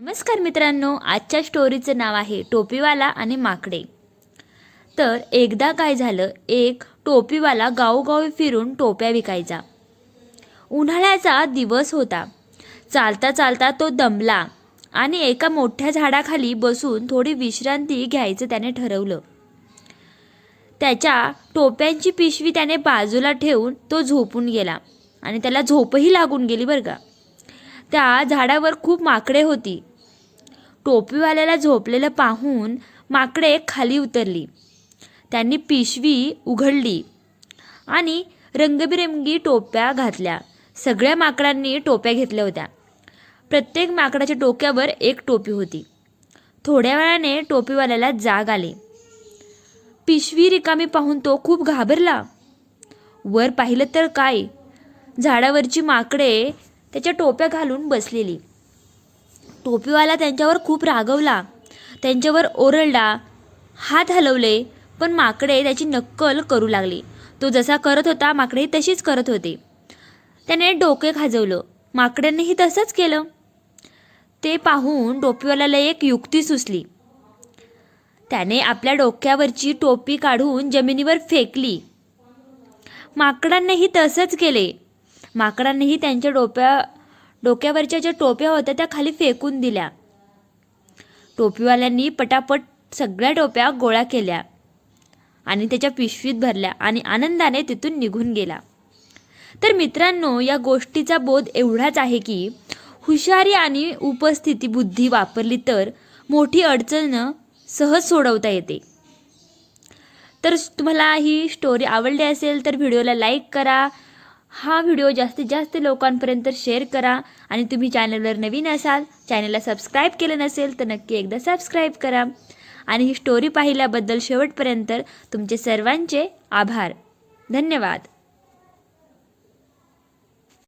नमस्कार मित्रांनो आजच्या स्टोरीचं नाव आहे टोपीवाला आणि माकडे. तर एकदा काय झालं एक टोपीवाला गावोगावी फिरून टोप्या विकायचा. उन्हाळ्याचा दिवस होता. चालता चालता तो दमला आणि एका मोठ्या झाडाखाली बसून थोडी विश्रांती घ्यायचं त्याने ठरवलं. त्याच्या टोप्यांची पिशवी त्याने बाजूला ठेवून तो झोपून गेला आणि त्याला झोपही लागून गेली बरं का. त्या झाडावर खूप माकडे होती. टोपीवाल्याला झोपलेलं पाहून माकडे खाली उतरली. त्यांनी पिशवी उघडली आणि रंगबिरंगी टोप्या घातल्या. सगळ्या माकडांनी टोप्या घेतल्या होत्या. प्रत्येक माकडाच्या डोक्यावर एक टोपी होती. थोड्या वेळाने टोपीवाल्याला जाग आले. पिशवी रिकामी पाहून तो खूप घाबरला. वर पाहिलं तर काय? झाडावरची माकडे त्याच्या टोप्या घालून बसलेली. टोपीवाला त्यांच्यावर खूप रागवला. त्यांच्यावर ओरडला हात हलवले पण माकडे त्याची नक्कल करू लागली. तो जसा करत होता माकडे तशीच करत होते. त्याने डोके खाजवलं. माकड्यांनीही तसंच केलं. ते पाहून टोपीवाल्याला एक युक्ती सुचली. त्याने आपल्या डोक्यावरची टोपी काढून जमिनीवर फेकली. माकडांनीही तसंच केले. माकडांनीही त्यांच्या डोप्या डोक्यावरच्या ज्या टोप्या होत्या त्या खाली फेकून दिल्या. टोपीवाल्यांनी पटापट सगळ्या टोप्या गोळा केल्या आणि त्याच्या पिशवीत भरल्या आणि आनंदाने तिथून निघून गेला. तर मित्रांनो या गोष्टीचा बोध एवढाच आहे की हुशारी आणि उपस्थिती बुद्धी वापरली तर मोठी अडचण सहज सोडवता येते. तर तुम्हाला ही स्टोरी आवडली असेल तर व्हिडिओला लाईक करा हा व्हिडिओ जास्तीत जास्त लोकांपर्यंत शेअर करा आणि तुम्ही चॅनलवर नवीन असाल चॅनलला सबस्क्राईब केलं नसेल तर नक्की एकदा सबस्क्राईब करा. आणि ही स्टोरी पाहिल्याबद्दल शेवटपर्यंत तुमचे सर्वांचे आभार. धन्यवाद.